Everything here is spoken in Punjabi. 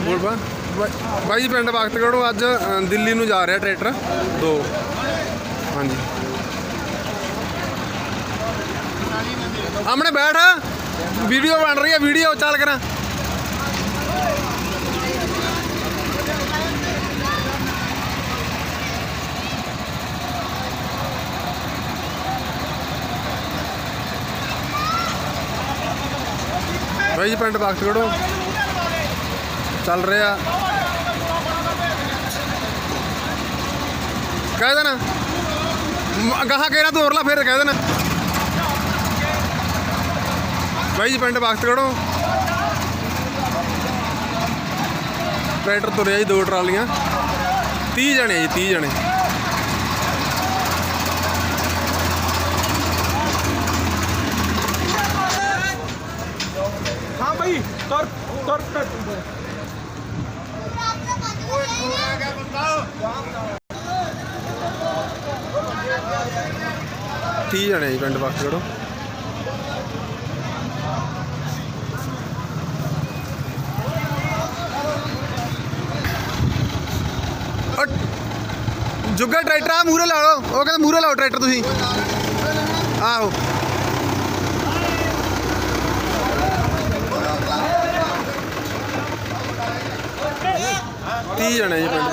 ਬੋਲਬਾ। ਬਾਈ- ਜੀ, ਪਿੰਡ ਵਕਤਗੜ੍ਹੋਂ ਅੱਜ ਦਿੱਲੀ ਨੂੰ ਜਾ ਰਿਹਾ ਟਰੈਕਟਰ। ਦੋ। ਹਾਂਜੀ। ਆਮਣੇ ਬੈਠ। ਵੀਡੀਓ ਬਣ ਰਹੀ ਹੈ, ਵੀਡੀਓ ਚੱਲ ਕਰਾਂ। ਬਾਈ ਜੀ, ਪਿੰਡ ਵਕਤਗੜ੍ਹੋਂ ਚੱਲ ਰਿਹਾ। ਕਹਿ ਦੇਣਾ। ਗਾਹਾਂ ਕਹਿਣਾ ਤੋਰ ਲਾ, ਫਿਰ ਕਹਿ ਦੇਣਾ। ਬਾਈ ਜੀ, ਪਿੰਡ ਵਕਤ ਕੜੋ ਟਰੈਕਟਰ ਤੁਰਿਆ ਜੀ, ਦੋ ਟਰਾਲੀਆਂ। 30 ਜਣੇ ਜੀ 30 ਜਣੇ। ਹਾਂ ਭਾਈ ਤੁਰ ਤੁਰ 30 ਜਣੇ ਜੀ ਪਿੰਡ ਵਕਤਗੜ੍ਹੋਂ ਅ- ਜੁੱਗਾ ਟਰੈਕਟਰ ਆ ਮੂਰੇ ਲਾ ਲਓ। ਉਹ ਕਹਿੰਦੇ ਮੂਰੇ ਲਾਓ ਟਰੈਕਟਰ ਤੁਸੀਂ। ਆਹੋ। ਤੀਹ ਜਣੇ ਜੀ ਪਿੰਡ